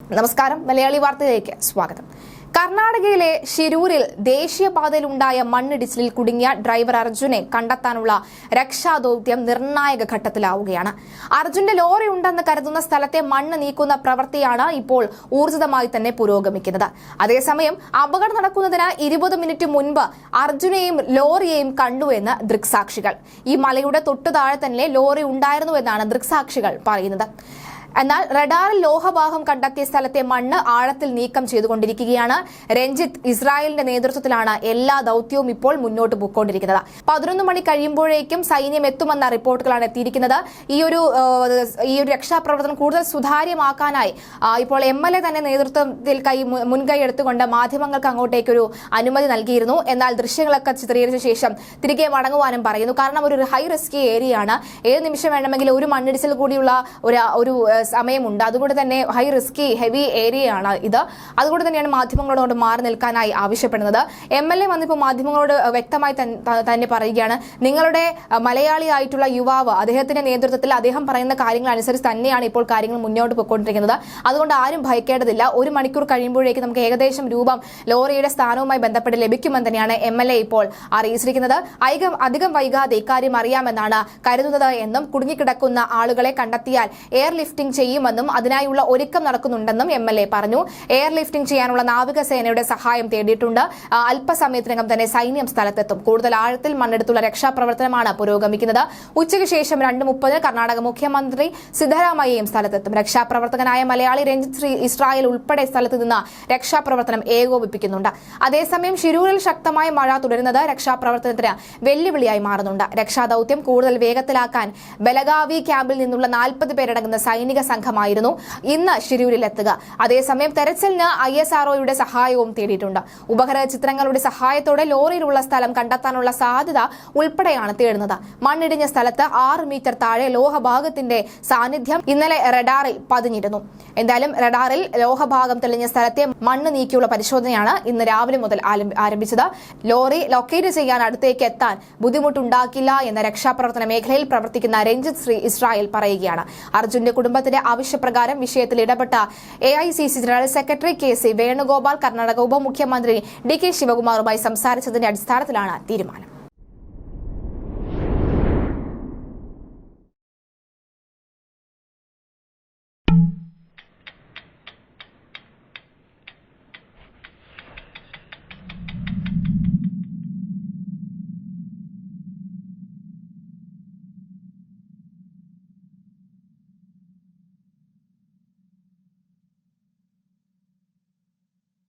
നമസ്കാരം. മലയാളി വാർത്തയിലേക്ക് സ്വാഗതം. കർണാടകയിലെ ഷിരൂരിൽ ദേശീയപാതയിലുണ്ടായ മണ്ണിടിച്ചിലിൽ കുടുങ്ങിയ ഡ്രൈവർ അർജുനെ കണ്ടെത്താനുള്ള രക്ഷാദൌത്യം നിർണായക ഘട്ടത്തിലാവുകയാണ്. അർജുന്റെ ലോറി ഉണ്ടെന്ന് കരുതുന്ന സ്ഥലത്തെ മണ്ണ് നീക്കുന്ന പ്രവൃത്തിയാണ് ഇപ്പോൾ ഊർജിതമായി തന്നെ പുരോഗമിക്കുന്നത്. അതേസമയം അപകടം നടക്കുന്നതിന് ഇരുപത് മിനിറ്റ് മുൻപ് അർജുനെയും ലോറിയെയും കണ്ടുവെന്ന് ദൃക്സാക്ഷികൾ. ഈ മലയുടെ തൊട്ടു താഴെ തന്നെ ലോറി ഉണ്ടായിരുന്നുവെന്നാണ് ദൃക്സാക്ഷികൾ പറയുന്നത്. എന്നാൽ റഡാറിൽ ലോഹഭാഗം കണ്ടെത്തിയ സ്ഥലത്തെ മണ്ണ് ആഴത്തിൽ നീക്കം ചെയ്തുകൊണ്ടിരിക്കുകയാണ്. രഞ്ജിത്ത് ഇസ്രായേലിന്റെ നേതൃത്വത്തിലാണ് എല്ലാ ദൌത്യവും ഇപ്പോൾ മുന്നോട്ട് പോയിക്കൊണ്ടിരിക്കുന്നത്. പതിനൊന്ന് മണി കഴിയുമ്പോഴേക്കും സൈന്യം എത്തുമെന്ന റിപ്പോർട്ടുകളാണ് എത്തിയിരിക്കുന്നത്. ഈ ഒരു ഈ ഒരു രക്ഷാപ്രവർത്തനം കൂടുതൽ സുതാര്യമാക്കാനായി ഇപ്പോൾ എം എൽ എ തന്നെ നേതൃത്വത്തിൽ കൈ മുൻകൈ എടുത്തുകൊണ്ട് മാധ്യമങ്ങൾക്ക് അങ്ങോട്ടേക്കൊരു അനുമതി നൽകിയിരുന്നു. എന്നാൽ ദൃശ്യങ്ങളൊക്കെ ചിത്രീകരിച്ച ശേഷം തിരികെ മടങ്ങുവാനും പറയുന്നു. കാരണം ഒരു ഹൈ റിസ്ക് ഏരിയയാണ്. ഏത് നിമിഷം വേണമെങ്കിലും ഒരു മണ്ണിടിച്ചിൽ കൂടിയുള്ള ഒരു ഒരു സമയമുണ്ട്. അതുകൊണ്ട് തന്നെ ഹൈ റിസ്കി ഹെവി ഏരിയയാണ് ഇത്. അതുകൊണ്ട് തന്നെയാണ് മാധ്യമങ്ങളോട് മാറി നിൽക്കാനായി ആവശ്യപ്പെടുന്നത്. എം എൽ എ വന്നിപ്പോൾ മാധ്യമങ്ങളോട് വ്യക്തമായി തന്നെ പറയുകയാണ് നിങ്ങളുടെ മലയാളി മലയാളിയായിട്ടുള്ള യുവാവ് അദ്ദേഹത്തിന്റെ നേതൃത്വത്തിൽ അദ്ദേഹം പറയുന്ന കാര്യങ്ങൾ അനുസരിച്ച് തന്നെയാണ് ഇപ്പോൾ കാര്യങ്ങൾ മുന്നോട്ട് പോയിക്കൊണ്ടിരിക്കുന്നത്. അതുകൊണ്ട് ആരും ഭയക്കേണ്ടതില്ല. ഒരു മണിക്കൂർ കഴിയുമ്പോഴേക്ക് നമുക്ക് ഏകദേശം രൂപം ലോറിയുടെ സ്ഥാനവുമായി ബന്ധപ്പെട്ട് ലഭിക്കുമെന്ന് തന്നെയാണ് എം എൽ എ ഇപ്പോൾ അറിയിച്ചിരിക്കുന്നത്. അധികം അധികം വൈകാതെ ഇക്കാര്യം അറിയാമെന്നാണ് കരുതുന്നത് എന്നും കുടുങ്ങിക്കിടക്കുന്ന ആളുകളെ കണ്ടെത്തിയാൽ എയർ ലിഫ്റ്റിംഗ് ചെയ്യുമെന്നും അതിനായുള്ള ഒരുക്കം നടക്കുന്നുണ്ടെന്നും എം പറഞ്ഞു. എയർ ലിഫ്റ്റിംഗ് ചെയ്യാനുള്ള നാവികസേനയുടെ സഹായം തേടിയിട്ടുണ്ട്. അല്പസമയത്തിനകം തന്നെ സൈന്യം സ്ഥലത്തെത്തും. കൂടുതൽ ആഴത്തിൽ മണ്ണെടുത്തുള്ള രക്ഷാപ്രവർത്തനമാണ് പുരോഗമിക്കുന്നത്. ഉച്ചയ്ക്ക് ശേഷം രണ്ട് മുപ്പതിന് കർണാടക മുഖ്യമന്ത്രി സിദ്ധരാമയ്യയും സ്ഥലത്തെത്തും. രക്ഷാപ്രവർത്തകനായ മലയാളി രഞ്ജിത് ശ്രീ ഇസ്രായേൽ ഉൾപ്പെടെ സ്ഥലത്ത് നിന്ന് രക്ഷാപ്രവർത്തനം ഏകോപിപ്പിക്കുന്നുണ്ട്. അതേസമയം ഷിരൂരിൽ ശക്തമായ മഴ തുടരുന്നത് രക്ഷാപ്രവർത്തനത്തിന് വെല്ലുവിളിയായി മാറുന്നുണ്ട്. രക്ഷാദൌത്യം കൂടുതൽ വേഗത്തിലാക്കാൻ ബലഗാവി ക്യാമ്പിൽ നിന്നുള്ള നാൽപ്പത് പേരടങ്ങുന്ന സൈനിക സംഘമായിരുന്നു ഇന്ന് ഷിരൂരിലെത്തുക അതേസമയം തെരച്ചിലിന് ഐ എസ് ആർഒയുടെ സഹായവും തേടിയിട്ടുണ്ട്. ഉപഗ്രഹ ചിത്രങ്ങളുടെ സഹായത്തോടെ ലോറിയിലുള്ള സ്ഥലം കണ്ടെത്താനുള്ള സാധ്യത ഉൾപ്പെടെയാണ് തേടുന്നത്. മണ്ണിടിഞ്ഞ സ്ഥലത്ത് ആറ് മീറ്റർ താഴെ ലോഹഭാഗത്തിന്റെ സാന്നിധ്യം ഇന്നലെ റഡാറിൽ പതിഞ്ഞിരുന്നു. എന്തായാലും റഡാറിൽ ലോഹഭാഗം തെളിഞ്ഞ സ്ഥലത്തെ മണ്ണ് നീക്കിയുള്ള പരിശോധനയാണ് ഇന്ന് രാവിലെ മുതൽ ആരംഭിച്ചത്. ലോറി ലൊക്കേറ്റ് ചെയ്യാൻ അടുത്തേക്ക് എത്താൻ ബുദ്ധിമുട്ടുണ്ടാക്കില്ല എന്ന രക്ഷാപ്രവർത്തന മേഖലയിൽ പ്രവർത്തിക്കുന്ന രഞ്ജിത് ശ്രീ ഇസ്രായേൽ പറയുകയാണ്. അർജുന്റെ കുടുംബത്തിന്റെ ആവശ്യപ്രകാരം വിഷയത്തിൽ ഇടപെട്ട A general secretary K C Venugopal Karnataka ഉപമുഖ്യമന്ത്രി ഡി കെ ശിവകുമാറുമായി സംസാരിച്ചതിന്റെ അടിസ്ഥാനത്തിലാണ് തീരുമാനം.